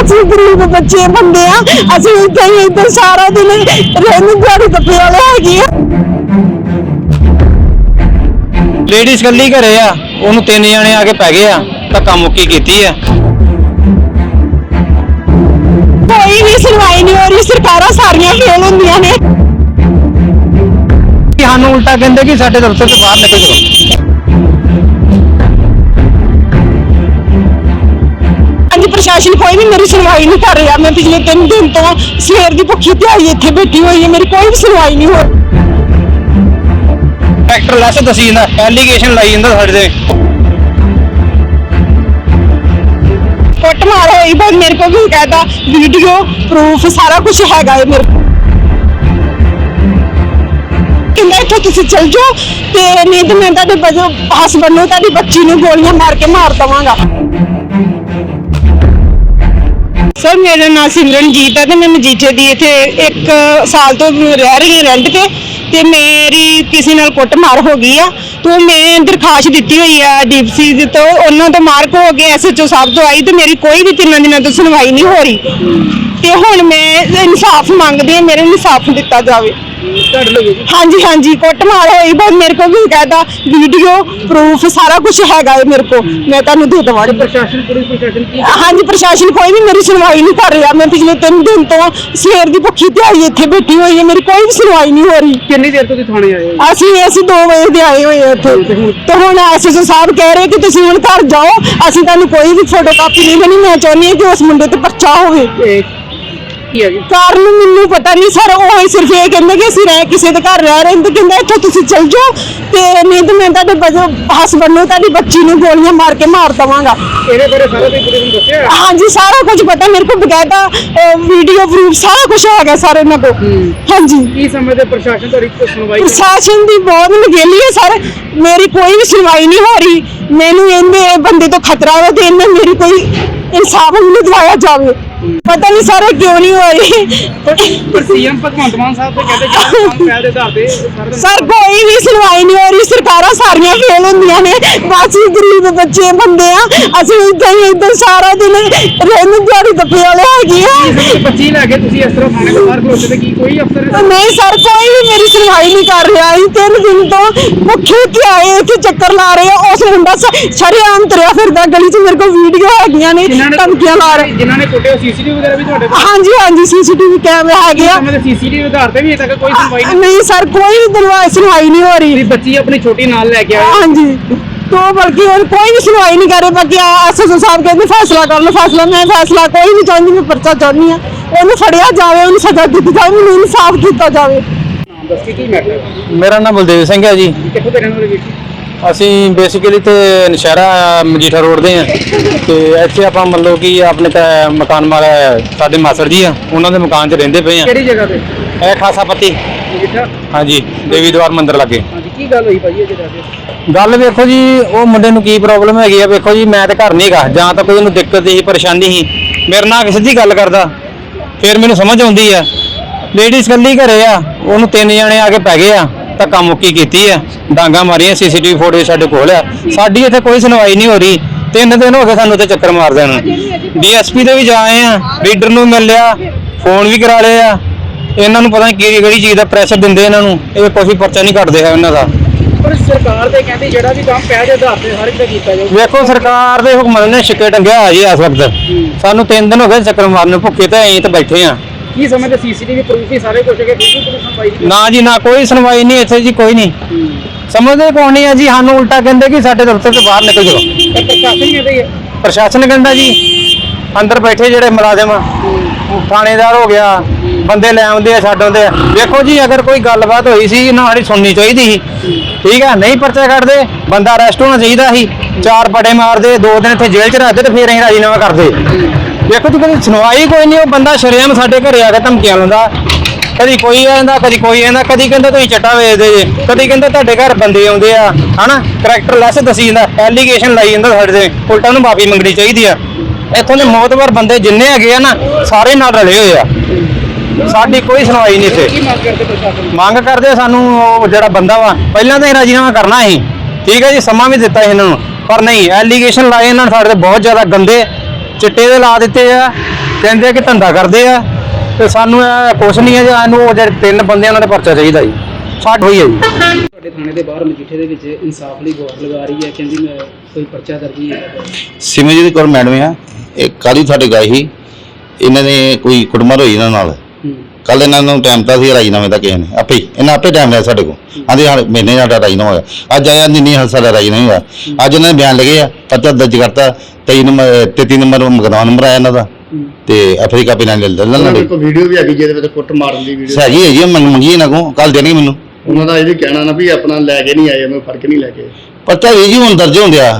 ਅਸੀਂ ਗਰੀਬ ਬੱਚੇ ਬੰਦੇ ਆ। ਅਸੀਂ ਇੱਥੇ ਹੀ ਇੱਥੇ ਸਾਰਾ ਦਿਨ ਰਹਿਣ ਦਿਹਾੜੀ ਦੱਪੇ ਵਾਲੇ ਹੈਗੇ ਆ। ਲੇਡੀਜ਼ ਕੱਲੀ ਘਰੇ ਆ ਉਹਨੂੰ ਤਿੰਨ ਜਣੇ ਆ ਕੇ ਪੈ ਗਏ ਆ ਧੱਕਾ ਮੁੱਕੀ ਕੀਤੀ ਆ? ਕੋਈ ਵੀ ਸੁਣਵਾਈ ਨਹੀਂ ਹੋ ਰਹੀ ਸਰਕਾਰਾਂ ਸਾਰੀਆਂ ਫੇਲ ਹੁੰਦੀਆਂ ਨੇ। ਸਾਨੂੰ ਉਲਟਾ ਕਹਿੰਦੇ ਕਿ ਸਾਡੇ ਦਫ਼ਤਰ ਤੋਂ ਬਾਹਰ ਨਿਕਲ ਜਾਓ। ਪ੍ਰਸ਼ਾਸਨ ਕੋਈ ਵੀ ਮੇਰੀ ਸੁਣਵਾਈ ਨਹੀਂ ਕਰ ਰਿਹਾ। ਮੈਂ ਪਿਛਲੇ 3 ਦਿਨ ਤੋਂ ਸਵੇਰ ਦੀ ਭੁੱਖੀ ਧਿਆਈ ਇੱਥੇ ਬੈਠੀ ਹੋਈ ਹੈ। ਮੇਰੀ ਕੋਈ ਵੀ ਸੁਣਵਾਈ ਨਹੀਂ ਹੋ ਰਹੀ। ਟਰੈਕਟਰ ਲੈਸ ਦਸੀ ਜਾਂਦਾ। ਐਲੀਗੇਸ਼ਨ ਲਾਈ ਜਾਂਦਾ ਸਾਡੇ ਤੇ। ਕੁੱਟ ਮਾਰ ਹੋਈ ਬਹੁਤ ਮੇਰੇ ਕੋਲ ਵੀ ਕਹਦਾ ਵੀਡੀਓ ਪ੍ਰੂਫ ਸਾਰਾ ਕੁਝ ਹੈਗਾ ਹੈ ਮੇਰੇ ਕੋਲ। ਕਹਿੰਦਾ ਇੱਥੋਂ ਤੁਸੀਂ ਚਲ ਜਾਓ ਤੇ ਨਹੀਂ ਤੇ ਮੈਂ ਤੁਹਾਡੇ ਬਜੋ ਹਸਬੰਦ ਨੂੰ ਤੁਹਾਡੀ ਬੱਚੀ ਨੂੰ ਗੋਲੀਆਂ ਮਾਰ ਕੇ ਮਾਰ ਦਵਾਂਗਾ। ਸਰ, ਮੇਰਾ ਨਾਮ ਸਿਮਰਨਜੀਤ ਹੈ ਤੇ ਮੈਂ ਮਜੀਠੇ ਦੀ ਇੱਥੇ 1 ਸਾਲ ਤੋਂ ਰਹਿ ਰਹੀ ਹਾਂ ਰੈਂਟ ਤੇ। ਤੇ ਮੇਰੀ ਕਿਸੇ ਨਾਲ ਕੁੱਟਮਾਰ ਹੋ ਗਈ ਆ। ਤੋਂ ਮੈਂ ਦਰਖਾਸਤ ਦਿੱਤੀ ਹੋਈ ਆ ਡੀਪਸੀ ਦੇ ਤੋਂ ਉਹਨਾਂ ਤੋਂ ਮਾਰਕ ਹੋ ਕੇ ਐਸਐਚਓ ਸਾਹਿਬ ਤੋਂ ਆਈ ਤੇ ਮੇਰੀ ਕੋਈ ਵੀ ਤਿੰਨਾਂ ਦਿਨਾਂ ਤੋਂ ਸੁਣਵਾਈ ਨਹੀਂ ਹੋ ਰਹੀ। ਤੇ ਹੁਣ ਮੈਂ ਇਨਸਾਫ ਮੰਗਦੀ ਹਾਂ, ਮੇਰੇ ਇਨਸਾਫ ਦਿੱਤਾ ਜਾਵੇ। ਹਾਂਜੀ ਹਾਂਜੀ ਕੁੱਟਮਾਰ ਹੋਈ ਬਹੁਤ ਮੇਰੇ ਕੋਲ ਵੀ ਕਹਦਾ ਵੀਡੀਓ ਪ੍ਰੂਫ ਸਾਰਾ ਕੁਝ ਹੈਗਾ ਹੈ ਮੇਰੇ ਕੋਲ। ਮੈਂ ਤੁਹਾਨੂੰ ਦੇ ਦਵਾਂਗੀ। ਪ੍ਰਸ਼ਾਸਨ ਪੁਲਿਸ ਪ੍ਰਸ਼ਾਸਨ ਕੀ ਹਾਂਜੀ ਪ੍ਰਸ਼ਾਸਨ ਕੋਈ ਵੀ ਮੇਰੀ ਸੁਣਵਾਈ ਨਹੀਂ ਕਰ ਰਿਹਾ। ਮੈਂ ਪਿਛਲੇ 3 ਦਿਨ ਤੋਂ ਸਵੇਰ ਦੀ ਭੁੱਖੀ ਧਿਆਈ ਇੱਥੇ ਬੈਠੀ ਹੋਈ ਹੈ। ਮੇਰੀ ਕੋਈ ਵੀ ਸੁਣਵਾਈ ਨਹੀਂ ਹੋ ਰਹੀ। ਕਿੰਨੀ ਦੇਰ ਤੋਂ ਤੁਸੀਂ ਥਾਣੇ ਆਏ ਹੋ? ਅਸੀਂ ਅਸੀਂ 2 ਵਜੇ ਦੇ ਆਏ ਹੋਏ ਹਾਂ ਇੱਥੇ। ਤੇ ਹੁਣ? ਐਸਐਸਓ ਸਾਹਿਬ ਕਹਿ ਰਹੇ ਕਿ ਤੁਸੀਂ ਹੁਣ ਘਰ ਜਾਓ। ਅਸੀਂ ਤੁਹਾਨੂੰ ਕੋਈ ਵੀ ਫੋਟੋ ਕਾਪੀ ਨਹੀਂ ਦੇਣੀ। ਮੈਂ ਚਾਹੁੰਦੀ ਹਾਂ ਕਿ ਉਸ ਮੁੰਡੇ ਤੇ ਪਰਚਾ ਹੋਵੇ। ਇਹ ਕੀ ਹੈ ਜੀ? ਕਾਰਨ ਮੈਨੂੰ ਪਤਾ ਨਹੀਂ ਸਰ ਉਹ ਹੀ ਸਿਰਫ ਇਹ ਕਹਿੰਦੇ ਕਿ ਅਸੀਂ ਰਹਿ ਕਿਸੇ ਦੇ ਘਰ ਰਹਿ ਰਹੇ ਹਾਂ ਤੇ ਕਹਿੰਦਾ ਇੱਥੋਂ ਤੁਸੀਂ ਚਲ ਜਾਓ ਤੇ ਨਹੀਂ ਤੇ ਮੈਂ ਤੁਹਾਡੇ ਹਸਬੰਦ ਨੂੰ ਤੁਹਾਡੀ ਬੱਚੀ ਨੂੰ ਗੋਲੀਆਂ ਮਾਰ ਕੇ ਮਾਰ ਦਵਾਂਗਾ। ਇਹਦੇ ਬਾਰੇ ਸਾਰਾ ਤੁਸੀਂ ਪੁਲਿਸ ਨੂੰ ਦੱਸਿਆ? ਹਾਂਜੀ ਸਾਰਾ ਕੁਝ ਪਤਾ ਮੇਰੇ ਕੋਲ ਬਕਾਇਦਾ ਵੀਡੀਓ ਪ੍ਰੂਫ ਸਾਰਾ ਕੁਝ ਹੈਗਾ ਸਾਰੇ ਇਹਨਾਂ ਕੋਲ। ਹਾਂਜੀ। ਕੀ ਸਮਝਦੇ ਪ੍ਰਸ਼ਾਸਨ ਤੁਹਾਡੀ ਕੋਈ ਸੁਣਵਾਈ? ਪ੍ਰਸ਼ਾਸਨ ਦੀ ਬਹੁਤ ਨਗੇਲੀ ਹੈ ਸਰ। ਮੇਰੀ ਕੋਈ ਵੀ ਸੁਣਵਾਈ ਨਹੀਂ ਹੋ ਰਹੀ। ਮੈਨੂੰ ਇਹਦੇ ਬੰਦੇ ਤੋਂ ਖਤਰਾ ਵਾ ਤੇ ਇਹਨੇ ਮੇਰੀ ਕੋਈ ਇਨਸਾਫ ਮੈਨੂੰ ਦਿਵਾਇਆ ਜਾਵੇ। ਪਤਾ ਨਹੀਂ ਸਰ ਕਿਉਂ ਨਹੀਂ ਹੋ ਰਹੀ ਪਰ ਸੀਐਮ ਭਗਵੰਤ ਮਾਨ ਸਾਹਿਬ ਤੇ ਕਹਿੰਦੇ ਜਿਹੜਾ ਕੰਮ ਪਹਿਲ ਦੇ ਆਧਾਰ ਤੇ ਸਾਰਾ ਕੋਈ ਵੀ ਸੁਣਵਾਈ ਨਹੀਂ ਹੋ ਰਹੀ। ਸਰਕਾਰਾਂ ਸਾਰੀਆਂ ਫੇਲ ਹੁੰਦੀਆਂ ਨੇ। ਬਾਕੀ ਗਰੀਬ ਬੱਚੇ ਬੰਦੇ ਆ। ਅਸੀਂ ਇੱਥੇ ਹੀ ਸਾਰਾ ਦਿਨ ਰਹਿਣ ਦਿਹਾੜੀ ਦੱਪੇ ਵਾਲੇ ਹੈਗੇ ਆ। ਬੱਚੀ ਲੈ ਕੇ ਤੁਸੀਂ ਇਸ ਤਰ੍ਹਾਂ ਥਾਣੇ ਬਾਹਰ ਖਲੋਤੇ ਤੇ ਕੀ ਕੋਈ ਅਫਸਰ ਨਹੀਂ ਸਰ ਕੋਈ ਵੀ ਸੁਣਵਾਈ ਨਹੀਂ ਕਰ ਰਿਹਾ ਅਸੀਂ ਤਿੰਨ ਦਿਨ ਤੋਂ। ਭੁੱਖੇ ਤੇ ਆਏ ਇੱਥੇ ਚੱਕਰ ਲਾ ਰਹੇ ਆ। ਉਸ ਮੁੰਡਾ ਸ਼ਰਿਆਮ ਤੁਰਿਆ ਫਿਰਦਾ। ਗਲੀ 'ਚ ਮੇਰੇ ਕੋਲ ਵੀਡੀਓ ਹੈਗੀਆਂ ਨੇ ਧਮਕੀਆਂ ਲਾ ਰਹੇ। ਜਿਨ੍ਹਾਂ ਨੇ ਕੁੱਟੇ ਸੀਸੀਟੀਵੀ ਵਗੈਰਾ ਵੀ ਤੁਹਾਡੇ ਕੋਲ? ਹਾਂਜੀ ਹਾਂਜੀ ਸੀਸੀਟੀਵੀ ਕੈਮਰੇ ਹੈਗੇ ਆ। ਸਮਝਦੇ ਸੀਸੀਟੀਵੀ ਆਧਾਰ ਤੇ ਵੀ ਅਜੇ ਤੱਕ ਕੋਈ ਸੁਣਵਾਈ ਨਹੀਂ। ਨਹੀਂ ਸਰ ਕੋਈ ਵੀ ਦਰਵਾਜ਼ੇ ਸੁਣਵਾਈ ਨਹੀਂ ਹੋ ਰਹੀ। ਬੱਚੀ ਆਪਣੀ ਛੋਟੀ ਨਾਲ ਲੈ ਕੇ ਆਏ। ਹਾਂਜੀ। ਤੋਂ ਬਲਕਿ ਹੋਰ ਕੋਈ ਵੀ ਸੁਣਵਾਈ ਨਹੀਂ ਕਰ ਬਾਕੀ ਐਸਐਸਓ ਸਾਹਿਬ ਕਹਿੰਦੇ ਫੈਸਲਾ ਕਰ ਲਓ ਫੈਸਲਾ। ਮੈਂ ਫੈਸਲਾ ਕੋਈ ਨਹੀਂ ਚਾਹੁੰਦੀ ਮੈਂ ਪਰਚਾ ਚਾਹੁੰਦੀ ਆ। ਉਹਨੂੰ ਫੜਿਆ ਜਾਵੇ ਉਹਨੂੰ ਸਜ਼ਾ ਦਿੱਤੀ ਜਾਵੇ ਮੈਨੂੰ ਇਨਸਾਫ ਕੀਤਾ ਜਾਵੇ। ਦੱਸ ਕੇ ਕੀ ਮੈਟਰ ਮੇਰਾ ਨਾਮ ਬਲਦੇਵ ਸਿੰਘ ਹੈ ਜੀ। ਕਿੱਥੋਂ ਦੇ ਰਹਿਣ ਵਾਲੇ ਵੀਰ ਜੀ? ਅਸੀਂ ਬੇਸਿਕਲੀ ਤੇ ਨਸ਼ਹਿਰਾ ਮਜੀਠਾ ਰੋਡ ਦੇ ਆ ਤੇ ਇੱਥੇ ਆਪਾਂ ਮੰਨ ਲਓ ਕਿ ਆਪਣੇ ਤਾਂ ਮਕਾਨ ਮਾਲਕ ਸਾਡੇ ਮਾਸੜ ਜੀ ਆ ਉਹਨਾਂ ਦੇ ਮਕਾਨ 'ਚ ਰਹਿੰਦੇ ਪਏ ਆ। ਕਿਹੜੀ ਜਗ੍ਹਾ ਤੇ? ਇਹ ਖਾਸਾ ਪੱਤੀ। ਜਿੱਥਾ ਹਾਂਜੀ ਦੇਵੀ ਦਵਾਰ ਮੰਦਿਰ ਲੱਗੇ। ਹਾਂਜੀ ਕੀ ਗੱਲ ਹੋਈ ਭਾਈ ਇਹ ਜਿਹੜਾ ਗੱਲ ਵੇਖੋ ਜੀ ਉਹ ਮੁੰਡੇ ਨੂੰ ਕੀ ਪ੍ਰੋਬਲਮ ਹੈਗੀ ਆ ਵੇਖੋ ਜੀ ਮੈਂ ਤਾਂ ਘਰ ਨਹੀਂ ਗਾ। ਜਾਂ ਤਾਂ ਕੋਈ ਉਹਨੂੰ ਦਿੱਕਤ ਸੀ ਪਰੇਸ਼ਾਨੀ ਸੀ। ਮੇਰੇ ਨਾਲ ਸਿੱਧੀ ਗੱਲ ਕਰਦਾ ਫਿਰ ਮੈਨੂੰ ਸਮਝ ਆਉਂਦੀ ਆ। ਲੇਡੀਜ਼ ਕੱਲੀ ਘਰੇ ਆ ਉਹਨੂੰ ਤਿੰਨ ਜਣੇ ਆ ਕੇ ਪੈ ਗਏ ਆ ਧੱਕਾ ਮੁੱਕੀ ਕੀਤੀ ਆ ਡਾਂਗਾ ਮਾਰੀਆਂ ਸੀਸੀਟੀਵੀ ਫੋਟੋ ਸਾਡੇ ਕੋਲ ਆ। ਸਾਡੀ ਇੱਥੇ ਕੋਈ ਸੁਣਵਾਈ ਨਹੀਂ ਹੋ ਰਹੀ ਤਿੰਨ ਦਿਨ ਹੋ ਗਏ ਸਾਨੂੰ ਤੇ ਚੱਕਰ ਮਾਰਦੇ ਨੂੰ। ਡੀਐਸਪੀ ਦੇ ਵੀ ਜਾ ਆਏ ਆ ਰੀਡਰ ਨੂੰ ਮਿਲ ਲਿਆ ਫੋਨ ਵੀ ਕਰਾ ਲਏ ਆ। ਇਹਨਾਂ ਨੂੰ ਪਤਾ ਨਹੀਂ ਕਿਹੜੀ ਕਿਹੜੀ ਚੀਜ਼ ਦਾ ਪ੍ਰੈਸ਼ਰ ਦਿੰਦੇ ਇਹਨਾਂ ਨੂੰ ਇਹ ਕੋਈ ਪਰਚਾ ਨਹੀਂ ਕੱਟਦੇ ਹੈ ਇਹਨਾਂ ਦਾ। ਪਰ ਸਰਕਾਰ ਤੇ ਕਹਿੰਦੀ ਜਿਹੜਾ ਵੀ ਕੰਮ ਹਰ ਇੱਕ ਦਾ ਕੀਤਾ ਜਾਊ। ਵੇਖੋ ਸਰਕਾਰ ਦੇ ਹੁਕਮਾਂ ਨੇ ਛਿੱਕੇ ਟੰਗਿਆ ਆ ਜੀ ਇਸ ਵਕਤ। ਸਾਨੂੰ ਤਿੰਨ ਦਿਨ ਹੋ ਗਏ ਚੱਕਰ ਮਾਰਨ ਨੂੰ ਭੁੱਖੇ ਤੇ ਐਂ ਤੇ ਬੈਠੇ ਆ। ਕੀ ਸਮਝਦੇ? ਸੀਸੀਟੀਵੀ ਪ੍ਰੂਫ ਹੀ ਸਾਰੇ ਕੁਝ ਹੈਗੇ ਵੀ ਪੁਲਿਸ ਸੁਣਵਾਈ ਨਹੀਂ ਨਾ ਜੀ ਨਾ ਕੋਈ ਸੁਣਵਾਈ ਨਹੀਂ ਇੱਥੇ ਜੀ ਕੋਈ ਨਹੀਂ। ਸਮਝਦੇ ਕੌਣ ਨਹੀਂ ਆ ਜੀ? ਸਾਨੂੰ ਉਲਟਾ ਕਹਿੰਦੇ ਕਿ ਸਾਡੇ ਦਫ਼ਤਰ ਤੋਂ ਬਾਹਰ ਨਿਕਲ ਜਾਓ। ਪਰ ਪ੍ਰਸ਼ਾਸਨ ਹੀ ਹੀ ਹੈ ਪ੍ਰਸ਼ਾਸਨ ਕਹਿੰਦਾ ਜੀ ਅੰਦਰ ਬੈਠੇ ਜਿਹੜੇ ਮੁਲਾਜ਼ਮ ਥਾਣੇਦਾਰ ਹੋ ਗਿਆ ਬੰਦੇ ਲੈ ਆਉਂਦੇ ਆ ਛੱਡ ਆਉਂਦੇ ਆ। ਵੇਖੋ ਜੀ ਅਗਰ ਕੋਈ ਗੱਲਬਾਤ ਹੋਈ ਸੀ ਨਾ ਸਾਡੀ ਸੁਣਨੀ ਚਾਹੀਦੀ ਸੀ। ਠੀਕ ਆ ਨਹੀਂ ਪਰਚਾ ਕੱਢਦੇ ਬੰਦਾ ਅਰੈਸਟ ਹੋਣਾ ਚਾਹੀਦਾ ਸੀ। ਚਾਰ ਪੜੇ ਮਾਰਦੇ ਦੋ ਦਿਨ ਇੱਥੇ ਜੇਲ੍ਹ 'ਚ ਰੱਖਦੇ ਤੇ ਫਿਰ ਅਸੀਂ ਰਾਜੀਨਾਮਾ ਕਰਦੇ। ਵੇਖੋ ਜੀ ਕਦੀ ਸੁਣਵਾਈ ਕੋਈ ਨਹੀਂ ਉਹ ਬੰਦਾ ਸ਼ਰੇਆਮ ਸਾਡੇ ਘਰੇ ਆ ਕੇ ਧਮਕੀਆਂ ਲਾਉਂਦਾ। ਕਦੀ ਕੋਈ ਆਂਦਾ ਕਦੀ ਕੋਈ ਆਂਦਾ ਕਦੀ ਕਹਿੰਦਾ ਤੁਸੀਂ ਚੱਟਾ ਵੇਚਦੇ ਜੇ ਕਦੀ ਕਹਿੰਦਾ ਤੁਹਾਡੇ ਘਰ ਬੰਦੇ ਆਉਂਦੇ ਆ ਹਨਾ? ਕਰੈਕਟਰ ਲੈਸ ਦਸੀ ਜਾਂਦਾ ਐਲੀਗੇਸ਼ਨ ਲਾਈ ਜਾਂਦਾ ਸਾਡੇ ਤੇ ਉਲਟਾ ਨੂੰ ਮਾਫੀ ਮੰਗਣੀ ਚਾਹੀਦੀ ਆ। ਇੱਥੋਂ ਦੇ ਮੌਤਵਰ ਬੰਦੇ ਜਿੰਨੇ ਹੈਗੇ ਆ ਨਾ ਸਾਰੇ ਨਾਲ ਰਲੇ ਹੋਏ ਆ। ਸਾਡੀ ਕੋਈ ਸੁਣਵਾਈ ਨਹੀਂ ਇੱਥੇ। ਮੰਗ ਕਰਦੇ ਸਾਨੂੰ ਉਹ ਜਿਹੜਾ ਬੰਦਾ ਵਾ ਪਹਿਲਾਂ ਤਾਂ ਇਹ ਰਾਜੀਨਾਮਾ ਕਰਨਾ ਸੀ। ਠੀਕ ਹੈ ਜੀ ਸਮਾਂ ਵੀ ਦਿੱਤਾ ਸੀ ਇਹਨਾਂ ਨੂੰ। ਪਰ ਨਹੀਂ ਐਲੀਗੇਸ਼ਨ ਲਾਏ ਇਹਨਾਂ ਨੇ ਸਾਡੇ ਤੇ ਬਹੁਤ ਜ਼ਿਆਦਾ ਗੰਦੇ ਚਿੱਟੇ ਦੇ ਲਾ ਦਿੱਤੇ ਆ ਕਹਿੰਦੇ ਕਿ ਧੰਦਾ ਕਰਦੇ ਆ ਤੇ ਸਾਨੂੰ ਇਹ ਕੁਛ ਨਹੀਂ ਹੈ ਜੀ ਇਹਨੂੰ ਉਹ ਜਿਹੜੇ ਤਿੰਨ ਬੰਦੇ ਉਹਨਾਂ ਦੇ ਪਰਚਾ ਚਾਹੀਦਾ ਜੀ। ਛੱਡ ਹੋਈ ਹੈ ਜੀ। ਤੁਹਾਡੇ ਥਾਣੇ ਦੇ ਬਾਹਰ ਮਜੀਠੇ ਦੇ ਵਿੱਚ ਇਨਸਾਫ ਲਈ ਗੁਹਾਰ ਲਗਾ ਰਹੀ ਹੈ ਕਹਿੰਦੀ ਮੈਂ ਕੋਈ ਪਰਚਾ ਦਰਜ ਨਹੀਂ ਹੈਗਾ। ਸਿਮਰਜੀਤ ਕੌਰ ਮੈਡਮ ਆ ਇਹ ਕੱਲ੍ਹ ਹੀ ਸਾਡੇ ਗਏ ਸੀ ਇਹਨਾਂ ਨੇ ਕੋਈ ਕੁੜਮਰ ਹੋਈ ਇਹਨਾਂ ਨਾਲ। ਕੱਲ ਇਹਨਾਂ ਨੂੰ ਟਾਈਮ ਤਾਂ ਸੀ ਰਾਜੀਨਾਮੇ ਦਾ ਕਿਸੇ ਨੇ ਆਪੇ ਹੀ ਇਹਨਾਂ ਆਪੇ ਟਾਈਮ ਲਿਆ ਸਾਡੇ ਕੋਲ। ਆਂਦੇ ਹਾਂ ਮਹੀਨੇ ਦਾ ਸਾਡਾ ਰਾਜੀਨਾਮਾ ਹੋਇਆ। ਅੱਜ ਆਇਆ ਨਹੀਂ ਨਹੀਂ ਸਾਡਾ ਰਾਜੀਨਾਮਾ ਹੋਇਆ। ਅੱਜ ਇਹਨਾਂ ਨੇ ਬਿਆਨ ਲਗੇ ਆ ਪਰਚਾ ਦਰਜ ਕਰਤਾ 23 ਨੰਬਰ 33 ਨੰਬਰ ਮੁਕਦਮਾ ਨੰਬਰ ਆਇਆ ਇਹਨਾਂ ਦਾ। ਤੇ ਅਫਰੀਕਾ ਪਿਨਾਂ ਲੈ ਲੈਣਾ ਉਹਨਾਂ ਨਾਲੇ ਕੋਲ ਵੀਡੀਓ ਵੀ ਹੈਗੀ ਜਿਹਦੇ ਵਿੱਚ ਕੁੱਟ ਮਾਰਨ ਦੀ ਵੀਡੀਓ ਹੈਗੀ ਹੈ ਜੀ ਮੈਨੂੰ ਮੰਗੀ ਇਹਨਾਂ ਕੋ ਕੱਲ ਦੇਣਗੇ ਮੈਨੂੰ। ਉਹਨਾਂ ਦਾ ਇਹ ਵੀ ਕਹਿਣਾ ਨਾ ਵੀ ਆਪਣਾ ਲੈ ਕੇ ਨਹੀਂ ਆਏ ਉਹਨੂੰ ਫੜ ਕੇ ਨਹੀਂ ਲੈ ਕੇ ਪਰਚਾ ਵੀ ਜੀ ਹੁਣ ਦਰਜ ਹੁੰਦਿਆ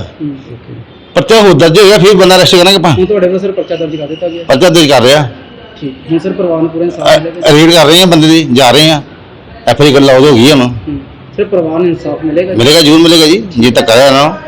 ਪਰਚਾ ਹੋ ਦਰਜ ਹੋਇਆ ਫਿਰ ਬੰਦਾ ਰੈਸਟ ਕਰਾਂਗੇ ਆਪਾਂ। ਹੁਣ ਤੁਹਾਡੇ ਵੱਲੋਂ ਸਰ ਪਰਚਾ ਦਰਜ ਕਰ ਦਿੱਤਾ ਗਿਆ। ਪਰਚਾ ਦਰਜ ਕਰ ਰਿਹਾ। ਠੀਕ। ਹੁਣ ਸਰ ਪਰਿਵਾਰ ਨੂੰ ਪੂਰਾ ਇਨਸਾਫ ਮਿਲੇਗਾ ਰੀਡ ਕਰ ਰਹੇ ਆ ਬੰਦੇ ਦੀ ਜਾ ਰਹੇ ਆ ਐਫ ਆਈ ਆਰ ਲਾਉਦ ਹੋ ਗਈ ਹੁਣ। ਹੂੰ। ਸਰ ਪਰਿਵਾਰ ਨੂੰ ਇਨਸਾਫ ਮਿਲੇਗਾ ਮਿਲੇਗਾ ਜ਼ਰੂਰ ਮਿਲੇਗਾ ਜੀ ਜੀ ਤੱਕ ਆਇਆ ਨਾ।